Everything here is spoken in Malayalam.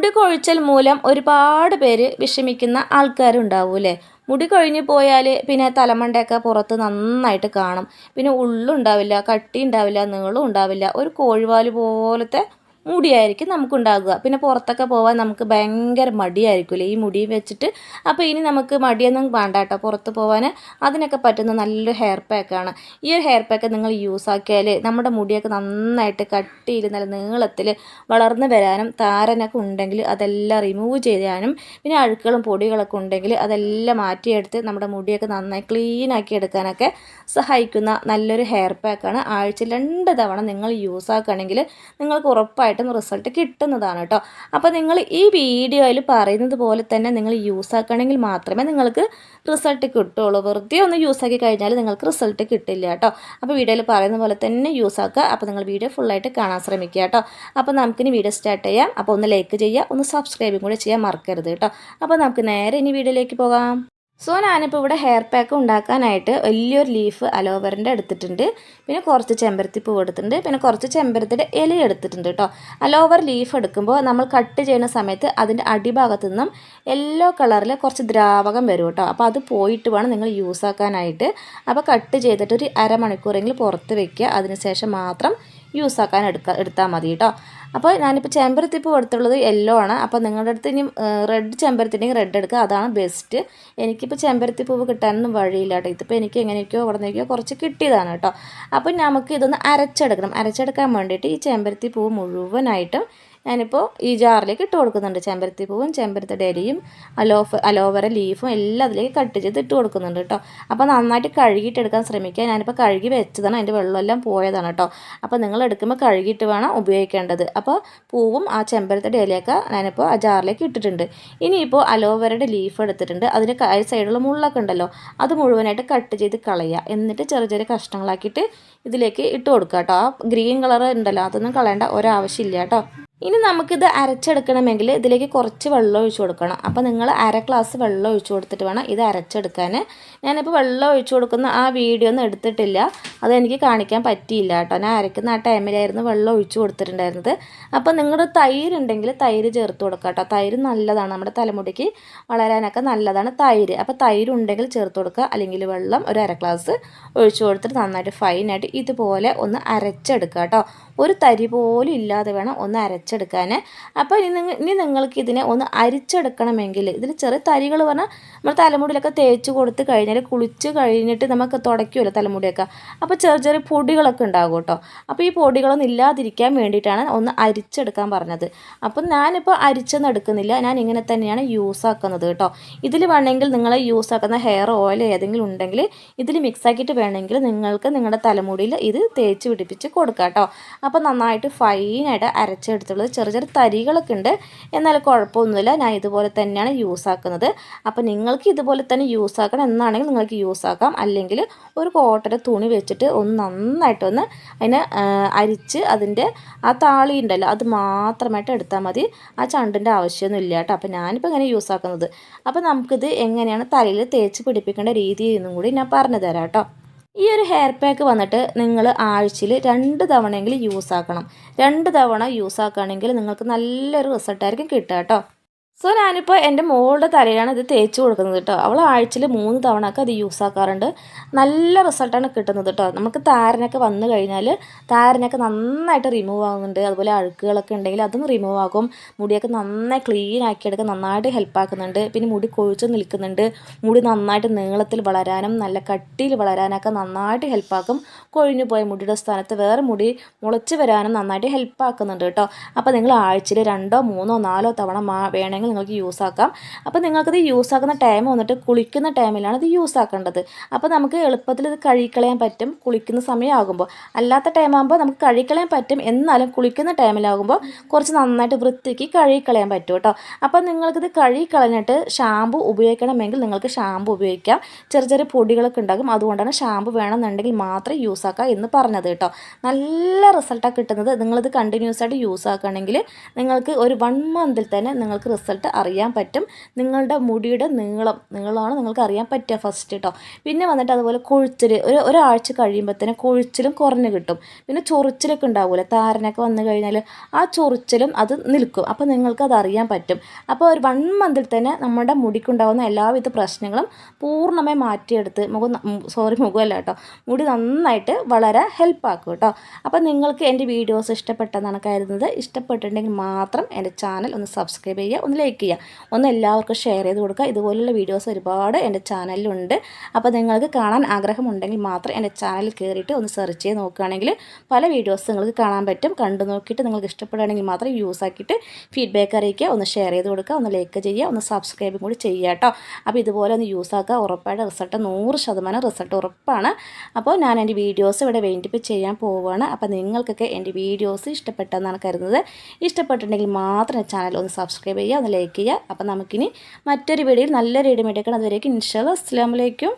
മുടി കൊഴിച്ചൽ മൂലം ഒരുപാട് പേര് വിഷമിക്കുന്ന ആൾക്കാരുണ്ടാവൂലേ മുടി കൊഴിഞ്ഞു പോയാൽ പിന്നെ തലമണ്ടയൊക്കെ പുറത്ത് നന്നായിട്ട് കാണും. പിന്നെ ഉള്ളുണ്ടാവില്ല കട്ടി ഉണ്ടാവില്ല നീളം ഉണ്ടാവില്ല ഒരു കോഴിവാൽ പോലത്തെ മുടിയായിരിക്കും നമുക്കുണ്ടാകുക. പിന്നെ പുറത്തൊക്കെ പോകാൻ നമുക്ക് ഭയങ്കര മടിയായിരിക്കില്ലേ ഈ മുടി വെച്ചിട്ട്. അപ്പോൾ ഇനി നമുക്ക് മടിയൊന്നും വേണ്ട കേട്ടോ പുറത്ത് പോകാൻ അതിനൊക്കെ പറ്റുന്ന നല്ലൊരു ഹെയർ പാക്കാണ് ഈ ഒരു ഹെയർ പാക്ക് നിങ്ങൾ യൂസ് ആക്കിയാൽ നമ്മുടെ മുടിയൊക്കെ നന്നായിട്ട് കട്ടിയിൽ നല്ല നീളത്തിൽ വളർന്നു വരാനും താരനൊക്കെ ഉണ്ടെങ്കിൽ അതെല്ലാം റിമൂവ് ചെയ്യാനും പിന്നെ അഴുക്കുകളും പൊടികളൊക്കെ ഉണ്ടെങ്കിൽ അതെല്ലാം മാറ്റിയെടുത്ത് നമ്മുടെ മുടിയൊക്കെ നന്നായി ക്ലീൻ ആക്കി എടുക്കാനൊക്കെ സഹായിക്കുന്ന നല്ലൊരു ഹെയർ പാക്കാണ് ആഴ്ച രണ്ട് തവണ നിങ്ങൾ യൂസ് ആക്കുകയാണെങ്കിൽ നിങ്ങൾക്ക് ഉറപ്പായിട്ടും റിസൾട്ട് കിട്ടുന്നതാണ് കേട്ടോ അപ്പോൾ നിങ്ങൾ ഈ വീഡിയോയിൽ പറയുന്നത് പോലെ തന്നെ നിങ്ങൾ യൂസ് ആക്കണമെങ്കിൽ മാത്രമേ നിങ്ങൾക്ക് റിസൾട്ട് കിട്ടുള്ളൂ. വെറുതെ ഒന്ന് യൂസ് ആക്കി കഴിഞ്ഞാൽ നിങ്ങൾക്ക് റിസൾട്ട് കിട്ടില്ല കേട്ടോ അപ്പോൾ വീഡിയോയിൽ പറയുന്ന പോലെ തന്നെ യൂസ് ആക്കുക. അപ്പോൾ നിങ്ങൾ വീഡിയോ ഫുള്ളായിട്ട് കാണാൻ ശ്രമിക്കുക കേട്ടോ അപ്പോൾ നമുക്കിനി വീഡിയോ സ്റ്റാർട്ട് ചെയ്യാം. അപ്പോൾ ഒന്ന് ലൈക്ക് ചെയ്യുക. ഒന്ന് സബ്സ്ക്രൈബും കൂടെ ചെയ്യാൻ മറക്കരുത് കേട്ടോ അപ്പോൾ നമുക്ക് നേരെ ഇനി വീഡിയോയിലേക്ക് പോകാം. സോ ഞാനിപ്പോൾ ഇവിടെ ഹെയർ പാക്ക് ഉണ്ടാക്കാനായിട്ട് വലിയൊരു ലീഫ് അലോവറിന്റെ എടുത്തിട്ടുണ്ട്. പിന്നെ കുറച്ച് ചെമ്പരത്തി പൂവ് എടുത്തിട്ടുണ്ട്. പിന്നെ കുറച്ച് ചെമ്പരത്തിന്റെ ഇല എടുത്തിട്ടുണ്ട് കേട്ടോ അലോവർ ലീഫ് എടുക്കുമ്പോൾ നമ്മൾ കട്ട് ചെയ്യുന്ന സമയത്ത് അതിന്റെ അടിഭാഗത്തു നിന്നും യെല്ലോ കളറിൽ കുറച്ച് ദ്രാവകം വരും കേട്ടോ അപ്പോൾ അത് പോയിട്ട് വേണം നിങ്ങൾ യൂസ് ആക്കാനായിട്ട്. അപ്പോൾ കട്ട് ചെയ്തിട്ട് ഒരു അരമണിക്കൂറെങ്കിലും പുറത്ത് വയ്ക്കുക അതിനുശേഷം മാത്രം യൂസ് ആക്കാൻ എടുക്കുക എടുത്താൽ മതി കേട്ടോ അപ്പോൾ ഞാനിപ്പോൾ ചെമ്പരത്തിപ്പൂ എടുത്തുള്ളത് യെല്ലോ ആണ്. അപ്പോൾ നിങ്ങളുടെ അടുത്ത് ഇനി റെഡ് ചെമ്പരത്തിന്റെയും റെഡ് എടുക്കുക. അതാണ് ബെസ്റ്റ് എനിക്കിപ്പോൾ ചെമ്പരത്തിപ്പൂവ് കിട്ടാനൊന്നും വഴിയില്ല കേട്ടോ ഇതിപ്പോൾ എനിക്ക് എങ്ങനെയൊക്കെയോ അവിടെ നിന്നൊക്കെയോ കുറച്ച് കിട്ടിയതാണ് കേട്ടോ അപ്പോൾ നമുക്ക് ഇതൊന്ന് അരച്ചെടുക്കണം. അരച്ചെടുക്കാൻ വേണ്ടിയിട്ട് ഈ ചെമ്പരത്തി പൂവ് മുഴുവനായിട്ടും ഞാനിപ്പോൾ ഈ ജാറിലേക്ക് ഇട്ട് കൊടുക്കുന്നുണ്ട്. ചെമ്പരത്തി പൂവും ചെമ്പരത്തി ഡരിയും അലോഫ് അലോവറ ലീഫും എല്ലാം അതിലേക്ക് കട്ട് ചെയ്ത് ഇട്ട് കൊടുക്കുന്നുണ്ട് കേട്ടോ. അപ്പോൾ നന്നായിട്ട് കഴുകിയിട്ട് എടുക്കാൻ ശ്രമിക്കുക. ഞാനിപ്പോൾ കഴുകി വെച്ചതാണ്. അതിന്റെ വെള്ളമെല്ലാം പോയതാണ് കേട്ടോ. അപ്പോൾ നിങ്ങൾ എടുക്കുമ്പോൾ കഴുകിയിട്ട് വേണം ഉപയോഗിക്കേണ്ടത്. അപ്പോൾ പൂവും ആ ചെമ്പരത്തിയുടെ ഇലയൊക്കെ ഞാനിപ്പോൾ ആ ജാറിലേക്ക് ഇട്ടിട്ടുണ്ട്. ഇനിയിപ്പോൾ അലോവറയുടെ ലീഫ് എടുത്തിട്ടുണ്ട്. അതിന്റെ സൈഡിലുള്ള മുള്ളൊക്കെ ഉണ്ടല്ലോ അത് മുഴുവനായിട്ട് കട്ട് ചെയ്ത് കളയുക. എന്നിട്ട് ചെറിയ ചെറിയ കഷ്ണങ്ങളാക്കിയിട്ട് ഇതിലേക്ക് ഇട്ട് കൊടുക്കുക കേട്ടോ. ആ ഗ്രീൻ കളർ ഉണ്ടല്ലോ അതൊന്നും കളയേണ്ട ഒരാവശ്യമില്ല കേട്ടോ. ഇനി നമുക്കിത് അരച്ചെടുക്കണമെങ്കിൽ ഇതിലേക്ക് കുറച്ച് വെള്ളം ഒഴിച്ചു കൊടുക്കണം. അപ്പോൾ നിങ്ങൾ അര ഗ്ലാസ് വെള്ളം ഒഴിച്ചു കൊടുത്തിട്ട് വേണം ഇത് അരച്ചെടുക്കാൻ. ഞാനിപ്പോൾ വെള്ളം ഒഴിച്ചു കൊടുക്കുന്ന ആ വീഡിയോ ഒന്നും എടുത്തിട്ടില്ല. അതെനിക്ക് കാണിക്കാൻ പറ്റിയില്ല കേട്ടോ. ഞാൻ അരക്കുന്ന ആ ടൈമിലായിരുന്നു വെള്ളം ഒഴിച്ചു കൊടുത്തിട്ടുണ്ടായിരുന്നത്. അപ്പോൾ നിങ്ങളുടെ തൈര് ഉണ്ടെങ്കിൽ തൈര് ചേർത്ത് കൊടുക്കുക കേട്ടോ. തൈര് നല്ലതാണ്. നമ്മുടെ തലമുടിക്ക് വളരാനൊക്കെ നല്ലതാണ് തൈര്. അപ്പോൾ തൈര് ഉണ്ടെങ്കിൽ ചേർത്ത് കൊടുക്കുക. അല്ലെങ്കിൽ വെള്ളം ഒരു അര ഗ്ലാസ് ഒഴിച്ചു കൊടുത്തിട്ട് നന്നായിട്ട് ഫൈനായിട്ട് ഇതുപോലെ ഒന്ന് അരച്ചെടുക്കുക കേട്ടോ. ഒരു തരി പോലും ഇല്ലാതെ വേണം ഒന്ന് അരച്ചെടുക്കാൻ അപ്പോൾ ഇനി നിങ്ങൾ ഇനി നിങ്ങൾക്ക് ഇതിനെ ഒന്ന് അരിച്ചെടുക്കണമെങ്കിൽ ഇതിൽ ചെറിയ തരികൾ പറഞ്ഞാൽ നമ്മൾ തലമുടിയിലൊക്കെ തേച്ച് കൊടുത്ത് കഴിഞ്ഞാൽ കുളിച്ച് കഴിഞ്ഞിട്ട് നമുക്ക് തുടയ്ക്കുമല്ലോ തലമുടിയൊക്കെ. അപ്പോൾ ചെറിയ ചെറിയ പൊടികളൊക്കെ ഉണ്ടാകും കേട്ടോ. അപ്പോൾ ഈ പൊടികളൊന്നും ഇല്ലാതിരിക്കാൻ വേണ്ടിയിട്ടാണ് ഒന്ന് അരിച്ചെടുക്കാൻ പറഞ്ഞത്. അപ്പം ഞാനിപ്പോൾ അരിച്ചൊന്നും എടുക്കുന്നില്ല. ഞാൻ ഇങ്ങനെ തന്നെയാണ് യൂസ് ആക്കുന്നത് കേട്ടോ. ഇതിൽ വേണമെങ്കിൽ നിങ്ങൾ യൂസ് ആക്കുന്ന ഹെയർ ഓയിൽ ഏതെങ്കിലും ഉണ്ടെങ്കിൽ ഇതിൽ മിക്സ് ആക്കിയിട്ട് വേണമെങ്കിൽ നിങ്ങൾക്ക് നിങ്ങളുടെ തലമുടിയിൽ ഇത് തേച്ച് പിടിപ്പിച്ച് കൊടുക്കാം കേട്ടോ. അപ്പോൾ നന്നായിട്ട് ഫൈനായിട്ട് അരച്ചെടുത്തുള്ളത് ചെറിയ ചെറിയ തരികളൊക്കെ ഉണ്ട്. എന്നാൽ കുഴപ്പമൊന്നുമില്ല. ഞാൻ ഇതുപോലെ തന്നെയാണ് യൂസ് ആക്കുന്നത്. അപ്പോൾ നിങ്ങൾക്ക് ഇതുപോലെ തന്നെ യൂസ് ആക്കണം. എന്നാണെങ്കിൽ നിങ്ങൾക്ക് യൂസ് ആക്കാം. അല്ലെങ്കിൽ ഒരു കോട്ടന്റെ തുണി വെച്ചിട്ട് ഒന്ന് നന്നായിട്ടൊന്ന് അതിനെ അരിച്ച് അതിന്റെ ആ താളി ഉണ്ടല്ലോ അത് മാത്രമായിട്ട് എടുത്താൽ മതി. ആ ചണ്ടിന്റെ ആവശ്യമൊന്നും ഇല്ല കേട്ടോ. അപ്പോൾ ഞാനിപ്പോൾ ഇങ്ങനെ യൂസ് ആക്കുന്നത്. അപ്പോൾ നമുക്കിത് എങ്ങനെയാണ് തലയിൽ തേച്ച് പിടിപ്പിക്കേണ്ട രീതി എന്നും കൂടി ഞാൻ പറഞ്ഞു തരാം കേട്ടോ. ഈ ഒരു ഹെയർ പാക്ക് വന്നിട്ട് നിങ്ങൾ ആഴ്ചയിൽ രണ്ട് തവണയെങ്കിലും യൂസ് ആക്കണം. രണ്ട് തവണ യൂസ് ആക്കുകയാണെങ്കിൽ നിങ്ങൾക്ക് നല്ലൊരു റിസൾട്ടായിരിക്കും കിട്ടുക കേട്ടോ. സോ ഞാനിപ്പോൾ എന്റെ മോളുടെ തലയിലാണ് ഇത് തേച്ച് കൊടുക്കുന്നത് കേട്ടോ അവൾ ആഴ്ചയിൽ മൂന്ന് തവണ ഒക്കെ അത് യൂസ് ആക്കാറുണ്ട്. നല്ല റിസൾട്ടാണ് കിട്ടുന്നത് കേട്ടോ നമുക്ക് താരനൊക്കെ വന്നു കഴിഞ്ഞാൽ താരനൊക്കെ നന്നായിട്ട് റിമൂവ് ആകുന്നുണ്ട് അതുപോലെ അഴുക്കുകളൊക്കെ ഉണ്ടെങ്കിൽ അതും റിമൂവ് ആകും. മുടിയൊക്കെ നന്നായി ക്ലീൻ ആക്കിയെടുക്കാൻ നന്നായിട്ട് ഹെൽപ്പ് ആക്കുന്നുണ്ട്. പിന്നെ മുടി കൊഴിച്ച് നിൽക്കുന്നുണ്ട്. മുടി നന്നായിട്ട് നീളത്തിൽ വളരാനും നല്ല കട്ടിയിൽ വളരാനൊക്കെ നന്നായിട്ട് ഹെൽപ്പ് ആക്കും. കൊഴിഞ്ഞു പോയ മുടിയുടെ സ്ഥാനത്ത് വേറെ മുടി മുളച്ച് വരാനും നന്നായിട്ട് ഹെൽപ്പ് ആക്കുന്നുണ്ട് കേട്ടോ അപ്പോൾ നിങ്ങൾ ആഴ്ചയിൽ രണ്ടോ മൂന്നോ നാലോ തവണ വേണമെങ്കിൽ നിങ്ങൾക്ക് യൂസ് ആക്കാം. അപ്പോൾ നിങ്ങൾക്കിത് യൂസ് ആക്കുന്ന ടൈം വന്നിട്ട് കുളിക്കുന്ന ടൈമിലാണ് ഇത് യൂസ് ആക്കേണ്ടത്. അപ്പോൾ നമുക്ക് എളുപ്പത്തിൽ ഇത് കഴുകിക്കളയാൻ പറ്റും. കുളിക്കുന്ന സമയമാകുമ്പോൾ. അല്ലാത്ത ടൈമാകുമ്പോൾ നമുക്ക് കഴുകിക്കളയാൻ പറ്റും. എന്നാലും കുളിക്കുന്ന ടൈമിലാകുമ്പോൾ കുറച്ച് നന്നായിട്ട് വൃത്തിക്ക് കഴുകിക്കളയാൻ പറ്റും കേട്ടോ അപ്പോൾ നിങ്ങൾക്കിത് കഴുകിക്കളഞ്ഞിട്ട് ഷാമ്പു ഉപയോഗിക്കണമെങ്കിൽ നിങ്ങൾക്ക് ഷാമ്പു ഉപയോഗിക്കാം. ചെറിയ ചെറിയ പൊടികളൊക്കെ ഉണ്ടാകും. അതുകൊണ്ടാണ് ഷാമ്പു വേണമെന്നുണ്ടെങ്കിൽ മാത്രം യൂസ് ആക്കുക എന്ന് പറഞ്ഞത് കേട്ടോ നല്ല റിസൾട്ടാണ് കിട്ടുന്നത്. നിങ്ങളിത് കണ്ടിന്യൂസ് ആയിട്ട് യൂസ് ആക്കുകയാണെങ്കിൽ നിങ്ങൾക്ക് ഒരു വൺ മന്തിൽ തന്നെ നിങ്ങൾക്ക് റിസൾട്ട് വന്നിട്ട് അറിയാൻ പറ്റും. നിങ്ങളുടെ മുടിയുടെ നീളം നീളമാണ് നിങ്ങൾക്ക് അറിയാൻ പറ്റുക ഫസ്റ്റ് കേട്ടോ പിന്നെ വന്നിട്ട് അതുപോലെ കൊഴിച്ചിൽ ഒരു ഒരാഴ്ച കഴിയുമ്പോഴത്തേനും കൊഴിച്ചിലും കുറഞ്ഞ് കിട്ടും. പിന്നെ ചൊറിച്ചിലൊക്കെ ഉണ്ടാവില്ല താരനൊക്കെ വന്നു കഴിഞ്ഞാൽ ആ ചൊറിച്ചിലും അത് നിൽക്കും. അപ്പോൾ നിങ്ങൾക്ക് അത് അറിയാൻ പറ്റും. അപ്പോൾ ഒരു വൺ മന്തിൽ തന്നെ നമ്മുടെ മുടിക്കുണ്ടാകുന്ന എല്ലാവിധ പ്രശ്നങ്ങളും പൂർണമായി മാറ്റിയെടുത്ത് മുഖം സോറി മുഖമല്ല കേട്ടോ. മുടി നന്നായിട്ട് വളരെ ഹെൽപ്പാക്കും കേട്ടോ. അപ്പോൾ നിങ്ങൾക്ക് എന്റെ വീഡിയോസ് ഇഷ്ടപ്പെട്ടെന്നാണ് കരുതുന്നത്. ഇഷ്ടപ്പെട്ടിട്ടുണ്ടെങ്കിൽ മാത്രം എന്റെ ചാനൽ ഒന്ന് സബ്സ്ക്രൈബ് ചെയ്യുക. ഒന്ന് ലൈക്ക് ചെയ്യുക. ഒന്ന് എല്ലാവർക്കും ഷെയർ ചെയ്ത് കൊടുക്കുക. ഇതുപോലുള്ള വീഡിയോസ് ഒരുപാട് എന്റെ ചാനലിലുണ്ട് അപ്പോൾ നിങ്ങൾക്ക് കാണാൻ ആഗ്രഹമുണ്ടെങ്കിൽ മാത്രം എന്റെ ചാനലിൽ കയറിയിട്ട് ഒന്ന് സെർച്ച് ചെയ്ത് നോക്കുകയാണെങ്കിൽ പല വീഡിയോസ് നിങ്ങൾക്ക് കാണാൻ പറ്റും. കണ്ടു നോക്കിയിട്ട് നിങ്ങൾക്ക് ഇഷ്ടപ്പെടുകയാണെങ്കിൽ മാത്രം യൂസ് ആക്കിയിട്ട് ഫീഡ്ബാക്ക് അറിയിക്കുക. ഒന്ന് ഷെയർ ചെയ്ത് കൊടുക്കുക. ഒന്ന് ലൈക്ക് ചെയ്യുക. ഒന്ന് സബ്സ്ക്രൈബും കൂടി ചെയ്യുക കേട്ടോ. അപ്പോൾ ഇതുപോലെ ഒന്ന് യൂസ് ആക്കുക. ഉറപ്പായിട്ട് റിസൾട്ട് നൂറ് ശതമാനം റിസൾട്ട് ഉറപ്പാണ്. അപ്പോൾ ഞാൻ എന്റെ വീഡിയോസ് ഇവിടെ വേണ്ടിപ്പ് ചെയ്യാൻ പോവുകയാണ്. അപ്പോൾ നിങ്ങൾക്കൊക്കെ എന്റെ വീഡിയോസ് ഇഷ്ടപ്പെട്ടെന്നാണ് കരുതുന്നത്. ഇഷ്ടപ്പെട്ടിട്ടുണ്ടെങ്കിൽ മാത്രം ചാനൽ ഒന്ന് സബ്സ്ക്രൈബ് ചെയ്യുക. ഒന്ന് ലൈക്ക് ചെയ്യുക. നമുക്കിനി മറ്റൊരു വീഡിയോയിൽ നല്ലൊരു ഇടമേറ്റേക്കാണ് അതുവരേക്കും ഇൻഷാല്ല അസ്സാം വലൈക്കും